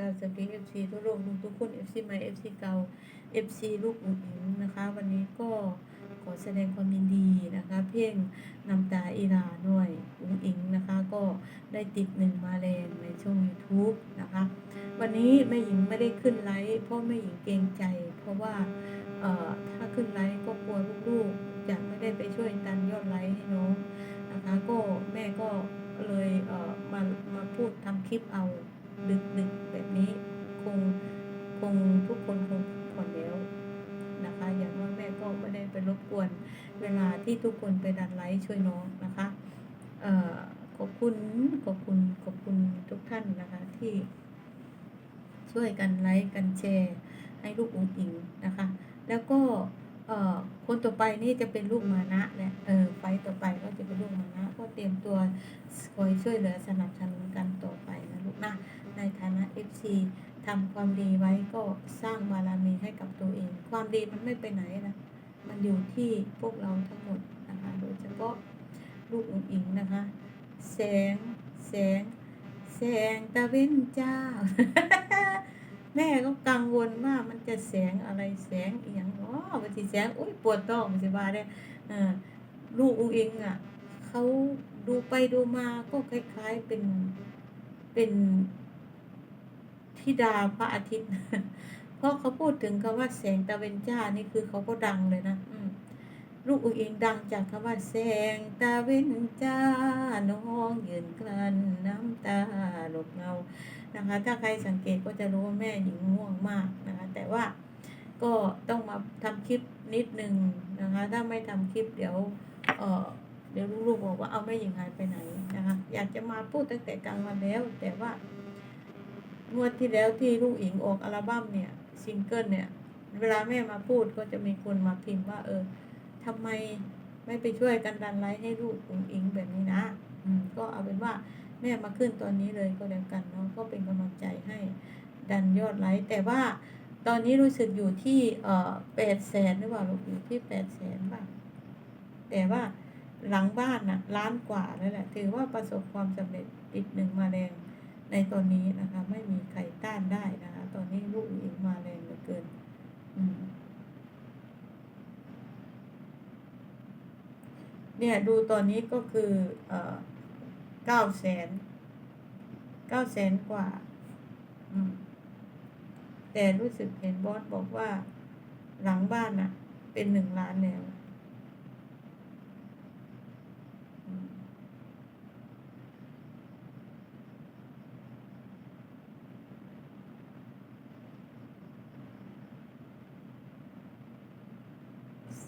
ดาวสกีเอฟซีทั่วโลกทุกคนเอฟซีใหม่เอฟซีเก่าเอฟซีลูกอุ๋งนะคะ วันนี้ก็ขอแสดงความยินดีนะคะ เพลงน้ำตาอีหลาด้วยอุ๋งอิงนะคะ ก็ได้ติดหนึ่งมาแรงในช่อง YouTube นะคะ วันนี้แม่หญิงไม่ได้ขึ้นไลฟ์เพราะแม่หญิงเกรงใจ เพราะว่าถ้าขึ้นไลฟ์ก็กลัวลูกๆจะไม่ได้ไปช่วยดันยอดไลฟ์ให้น้องนะคะ ก็แม่ก็เลยเออมามาพูดทำคลิปเอา ดึกๆแบบนี้คงคงทุกคนคงผ่อนแล้วนะคะ อย่างว่าแม่ก็ไม่ได้ไปรบกวนเวลาที่ทุกคนไปดันไลฟ์ช่วยน้องนะคะเอ่อขอบคุณขอบคุณขอบคุณทุกท่านนะคะที่ช่วยกันไลค์กันแชร์ ให้ลูกอุ๋งอิงนะคะ แล้วก็คนต่อไปนี่จะเป็นลูกมานะแหละเออไฟต์ต่อไปก็จะเป็นลูกมานะ ก็เตรียมตัวคอยช่วยเหลือสนับสนุนกันต่อไป นะในฐานะ FC ทำความดีไว้ก็สร้างบารมีให้กับตัวเอง ความดีมันไม่ไปไหนนะมันอยู่ที่พวกเราทั้งหมดนะคะโดยเฉพาะลูกอุ๋งอิงนะคะ แสง แสง แสงตะเวนเจ้า แม่ก็กังวลว่ามันจะแสงอะไรแสงอีหยังเนาะมันสิแสงอุ้ยปวดท้องสิว่าได้เออลูกอุงเองอะเขาดูไปดูมาก็คล้ายๆเป็น เป็นธิดาพระอาทิตย์ เพราะเขาพูดถึงคำว่าแสงตะเวนจ้านี่คือเขาก็ดังเลยนะอืลูกอุ๋งอิงดังจากคำว่าแสงตาเวนจ้าน้องยืนกลั้นน้ำตาหลบเงานะคะ ถ้าใครสังเกตก็จะรู้ว่าแม่หญิงง่วงมากนะคะ แต่ว่าก็ต้องมาทำคลิปนิดนึงนะคะ ถ้าไม่ทำคลิปเดี๋ยว เออเดี๋ยวลูกๆบอกว่าเอาแม่หญิงหายไปไหนนะ อยากจะมาพูดตั้งแต่กลางวันแล้ว แต่ว่างวดที่แล้วที่ลูกอิงออกอัลบั้มเนี่ยซิงเกิลเนี่ย เวลาแม่มาพูดก็จะมีคนมาพิมพ์ว่า เออทำไมไม่ไปช่วยกันดันไลค์ให้ลูกอุ๋งอิงแบบนี้นะอืมก็เอาเป็นว่าแม่มาขึ้นตอนนี้เลยก็แล้วกันเนาะก็เป็นกำลังใจให้ดันยอดไลค์แต่ว่าตอนนี้รู้สึกอยู่ที่เอ่อแปดแสนหรือเปล่าลูกอยู่ที่แปดแสนบ้างแต่ว่า หลังบ้านนะล้านกว่าแล้วแหละ ถือว่าประสบความสำเร็จติดหนึ่งมาแรงในตอนนี้นะคะ ไม่มีใครต้านได้นะคะ ตอนนี้ลูกอิงมาแรงเหลือเกิน อืมเนี่ยดูตอนนี้ก็คือเอ่อเก้าแสนเก้าแสนกว่า อืม แต่รู้สึกเห็นบอสบอกว่า หลังบ้านน่ะเป็นหนึ่งล้านแล้วอืม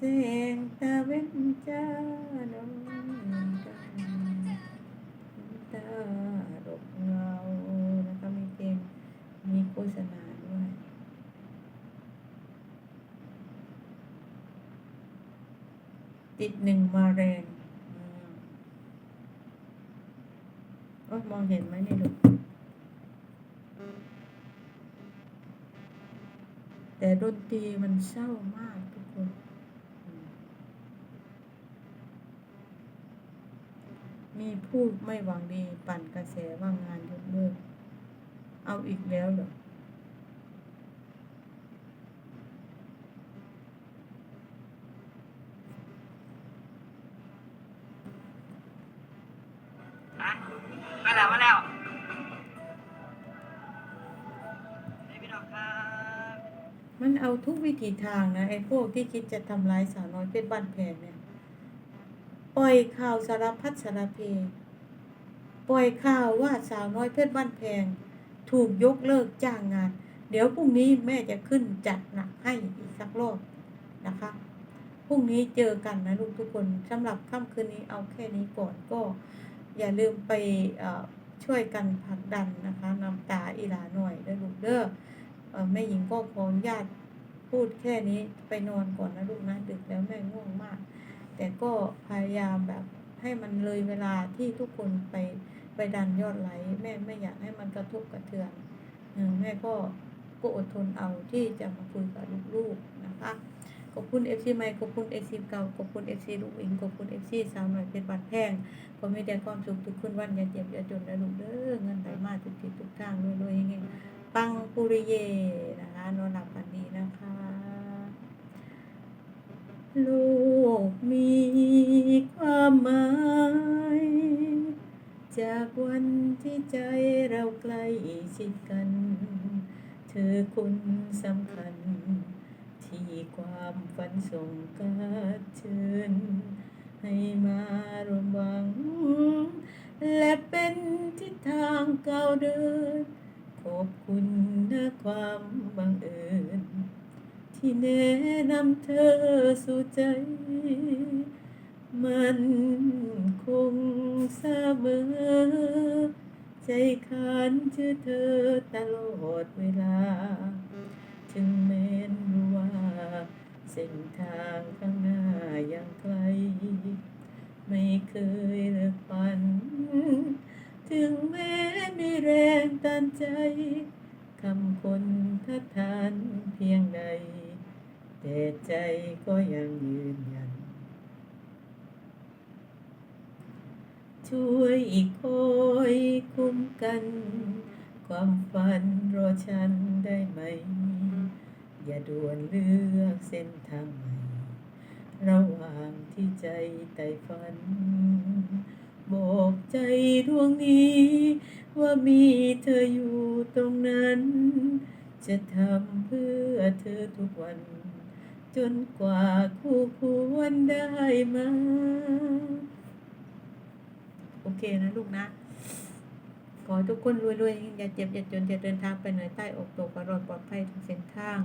แสงตะเวนจ้าน้องกันตาดกาแล้วก็มีเพลงมีโฆษณาด้วยติดหนึ่งมาแรงอืมโอ๊ยมองเห็นไหมเนี่ยลูกแต่ดนตรีมันเศร้ามากทุกคนอืม มีผู้ไม่หวังดีปั่นกระแสว่างานยกเลิกเอาอีกแล้วเหรออะมาแล้วมาแล้วไอ้พี่น้องครับ มันเอาทุกวิถีทางนะไอ้พวกที่คิดจะทำร้ายสาวน้อยเพชรบ้านแพงเนี่ย ปล่อยข่าวสารพัดสารเพ ปล่อยข่าวว่าสาวน้อยเพชรบ้านแพง ถูกยกเลิกจ้างงาน เดี๋ยวพรุ่งนี้แม่จะขึ้นจัดหนักให้อีกสักรอบนะคะพรุ่งนี้เจอกันนะลูกทุกคนสำหรับค่ำคืนนี้เอาแค่นี้ก่อนก็ อย่าลืมไปช่วยกันผลักดันนะคะนำตาอีหลาหน่อยเด้ลูกเด้อเอ่อแม่หญิงก็ขออนุญาตพูดแค่นี้ไปนอนก่อนนะลูกนะดึกแล้วแม่ง่วงมาก แต่ก็พยายามแบบให้มันเลยเวลาที่ทุกคนไปไปดันยอดไลค์แม่ไม่อยากให้มันกระทบกระเทือนอแม่ก็ก็อดทนเอาที่จะมาคุยกับลูกๆนะคะขอบคุณเอฟซีใหม่ขอบคุณเอฟซีเก่าขอบคุณเอฟซีลูกอิงขอบคุณเอฟซีสาวหน่อยเป็นบัตรแพงขอมีแต่ความสุขทุกคืนวันอย่าเจ็บอย่าจนนะลูกเด้อเงินไหลมาทุกทิศทุกทางรวยๆเงี้ยปังปุริเยนะคะนอนหลับฝันดีนะคะโลก มีความหมาย จากวันที่ใจเราใกล้ชิดกัน เธอคนสำคัญ ที่ความฝันส่งการเชิญ ให้มารวมหวัง และเป็นทิศทางก้าวเดิน ขอบคุณนะความบังเอิญ ที่แนะนำเธอสู่ใจ มันคงเสมอ ใจขานชื่อเธอตลอดเวลา ถึงแม้นว่าเส้นทางข้างหน้ายังไกล ไม่เคยเลิกฝัน ถึงแม้มีแรงต้านใจคำคนทัดทานเพียงใด แต่ใจก็ยังยืนยัน ช่วยอีกคอยคุ้มกัน ความฝันรอฉันได้ไหม อย่าด่วนเลือกเส้นทางใหม่ ระหว่างที่ใจไต่ฝัน บอกใจดวงนี้ ว่ามีเธออยู่ตรงนั้น จะทำเพื่อเธอทุกวัน จนกว่าคู่ควรได้มา โอเคนะลูกนะ ขอทุกคนรวยๆ อย่าเจ็บ อย่าจน อย่าเดินทางไปเหนือใต้อกตกปลอดปลอดภัยทุกเส้นทาง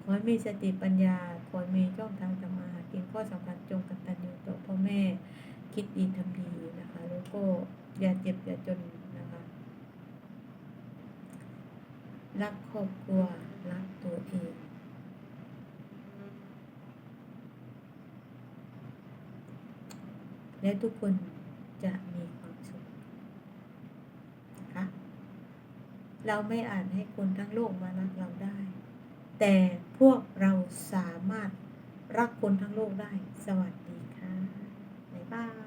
ขอให้มีสติปัญญา ขอให้มีช่องทางทำมาหากินข้อสำคัญจงกตัญญูต่อพ่อแม่ คิดดีทำดีนะคะ แล้วก็อย่าเจ็บ อย่าจนนะคะ รักครอบครัว รักตัวเอง และทุกคนจะมีความสุขนะคะเราไม่อาจให้คนทั้งโลกมารักเราได้ แต่พวกเราสามารถรักคนทั้งโลกได้ สวัสดีค่ะบ๊ายบาย